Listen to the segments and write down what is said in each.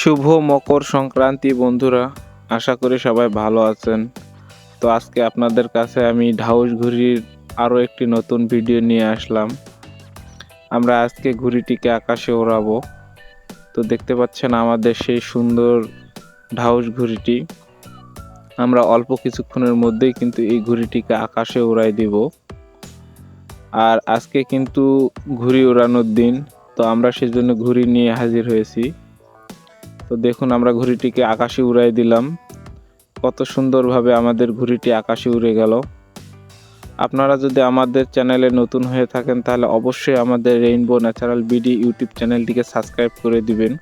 শুভ মকর সংক্রান্তি, বন্ধুরা। আশা করি সবাই ভালো আছেন। তো আজকে আপনাদের কাছে আমি ঢাউস ঘুড়ির আরও একটি নতুন ভিডিও নিয়ে আসলাম। আমরা আজকে ঘুড়িটিকে আকাশে ওড়াবো। তো দেখতে পাচ্ছেন আমাদের সেই সুন্দর ঢাউস ঘুড়িটি। আমরা অল্প কিছুক্ষণের মধ্যেই কিন্তু এই ঘুড়িটিকে আকাশে উড়াই দিব। আর আজকে কিন্তু ঘুড়ি ওড়ানোর দিন, তো আমরা সেজন্য ঘুড়ি নিয়ে হাজির হয়েছি। তো দেখুন, আমরা ঘুড়িটিকে আকাশে উড়াই দিলাম। কত সুন্দরভাবে আমাদের ঘুড়িটি আকাশে উড়ে গেল। আপনারা যদি আমাদের চ্যানেলে নতুন হয়ে থাকেন, তাহলে অবশ্যই আমাদের রেইনবো ন্যাচারাল বিডি ইউটিউব চ্যানেলটিকে সাবস্ক্রাইব করে দিবেন।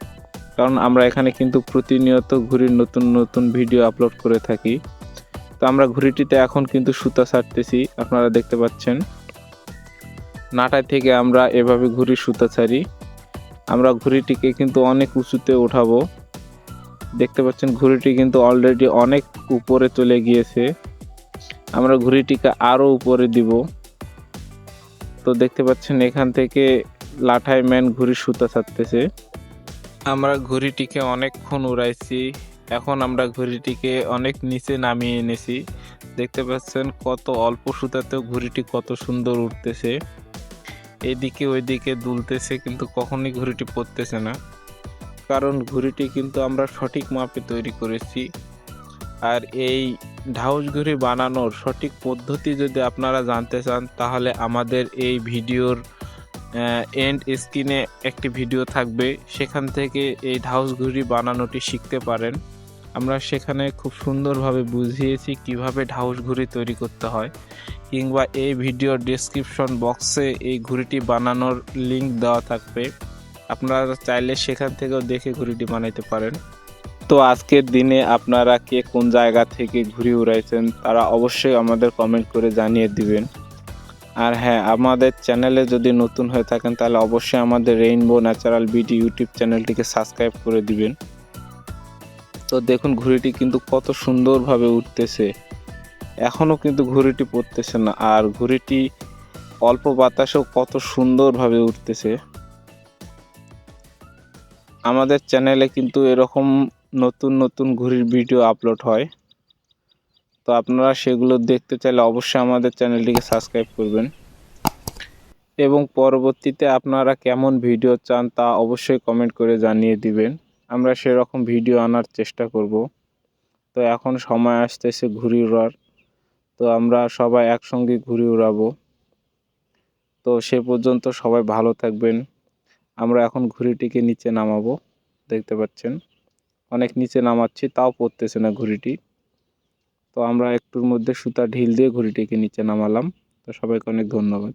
কারণ আমরা এখানে কিন্তু প্রতিনিয়ত ঘুড়ির নতুন নতুন ভিডিও আপলোড করে থাকি। তো আমরা ঘুড়িটিতে এখন কিন্তু সুতা ছাড়তেছি, আপনারা দেখতে পাচ্ছেন। নাটায় থেকে আমরা এভাবে ঘুড়ি সুতা ছাড়ি। আমরা ঘুড়িটিকে কিন্তু অনেক উঁচুতে উঠাবো। দেখতে পাচ্ছেন ঘুড়িটি কিন্তু অলরেডি অনেক উপরে চলে গিয়েছে। আমরা ঘুড়িটিকে আরও উপরে দিব। তো দেখতে পাচ্ছেন এখান থেকে লাঠাই ম্যান ঘুড়ি সুতা ছাড়তেছে। আমরা ঘুড়িটিকে অনেকক্ষণ উড়াইছি। এখন আমরা ঘুড়িটিকে অনেক নিচে নামিয়ে এনেছি। দেখতে পাচ্ছেন কত অল্প সুতাতেও ঘুড়িটি কত সুন্দর উঠতেছে এদিকে ওইদিকে দুলতেছে, কিন্তু কখনই ঘুড়িটি পড়তেছে না। কারণ ঘুড়িটি কিন্তু আমরা সঠিক মাপে তৈরি করেছি। আর এই ঢাউস ঘুড়ি বানানোর সঠিক পদ্ধতি যদি আপনারা জানতে চান, তাহলে আমাদের এই ভিডিওর এন্ড স্ক্রিনে একটি ভিডিও থাকবে। সেখান থেকে এই ঢাউস ঘুড়ি বানানোটি শিখতে পারেন। আমরা সেখানে খুব সুন্দরভাবে বুঝিয়েছি কীভাবে ঢাউস ঘুড়ি তৈরি করতে হয়, কিংবা এই ভিডিওর ডেসক্রিপশন বক্সে এই ঘুড়িটি বানানোর লিংক দেওয়া থাকবে। আপনারা চাইলে সেখান থেকেও দেখে ঘুড়িটি বানাইতে পারেন। তো আজকের দিনে আপনারা কে কোন জায়গা থেকে ঘুড়ি উড়াইছেন, তারা অবশ্যই আমাদের কমেন্ট করে জানিয়ে দিবেন। আর হ্যাঁ আমাদের চ্যানেলে যদি নতুন হয়ে থাকেন, তাহলে অবশ্যই আমাদের রেইনবো ন্যাচারাল বিডি ইউটিউব চ্যানেলটিকে সাবস্ক্রাইব করে দিবেন। তো দেখুন ঘুড়িটি কিন্তু কত সুন্দরভাবে উঠতেছে। এখনও কিন্তু ঘুড়িটি পড়তেছে না। আর ঘুড়িটি অল্প বাতাসেও কত সুন্দরভাবে উঠতেছে। আমাদের চ্যানেলে কিন্তু এরকম নতুন নতুন ঘুড়ির ভিডিও আপলোড হয়। তো আপনারা সেগুলো দেখতে চাইলে অবশ্যই আমাদের চ্যানেলটিকে সাবস্ক্রাইব করবেন। এবং পরবর্তীতে আপনারা কেমন ভিডিও চান তা অবশ্যই কমেন্ট করে জানিয়ে দিবেন। আমরা সেরকম ভিডিও আনার চেষ্টা করব। তো এখন সময় আসতেছে ঘুড়ি উড়ার তো আমরা সবাই একসঙ্গে ঘুরে উড়াবো। তো সে পর্যন্ত সবাই ভালো থাকবেন। আমরা এখন ঘুড়িটিকে নিচে নামাবো। দেখতে পাচ্ছেন? অনেক নিচে নামাচ্ছি, তাও পড়তেছে না ঘুড়িটি। তো আমরা একটুর মধ্যে সুতা ঢিল দিয়ে ঘুড়িটিকে নিচে নামালাম। তো সবাইকে অনেক ধন্যবাদ।